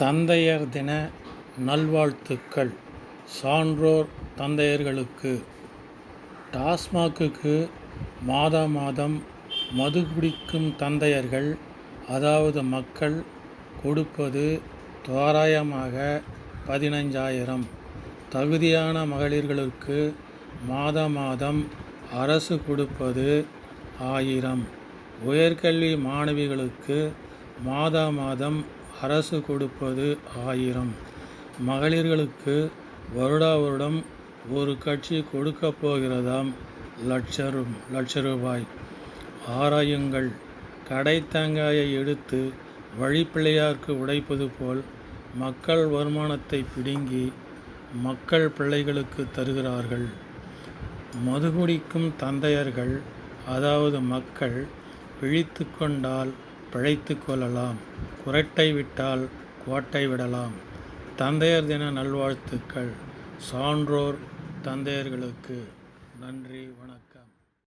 தந்தையர் தின நல்வாழ்த்துக்கள். சான்றோர் தந்தையர்களுக்கு. டாஸ்மாகுக்கு மாதா மாதம் மது குடிக்கும் தந்தையர்கள் அதாவது மக்கள் கொடுப்பது தோராயமாக பதினஞ்சாயிரம் தகுதியான மகளிர்களுக்கு மாத மாதம் அரசு கொடுப்பது ஆயிரம். உயர்கல்வி மாணவிகளுக்கு மாதா மாதம் அரசு கொடுப்பது ஆயிரம். மகளிர்களுக்கு வருடா வருடம் ஒரு கட்சி கொடுக்கப் போகிறதாம் லட்ச லட்ச ரூபாய். ஆராயுங்கள். கடை தேங்காயை எடுத்து வழிப்பிள்ளையார்க்கு உடைப்பது போல் மக்கள் வருமானத்தை பிடுங்கி மக்கள் பிள்ளைகளுக்கு தருகிறார்கள். மதுகுடிக்கும் தந்தையர்கள் அதாவது மக்கள் விழித்து கொண்டால் பிழைத்து கொள்ளலாம். குரட்டை விட்டால் கோட்டை விடலாம் தந்தையர் தின நல்வாழ்த்துக்கள். சான்றோர் தந்தையர்களுக்கு நன்றி வணக்கம்.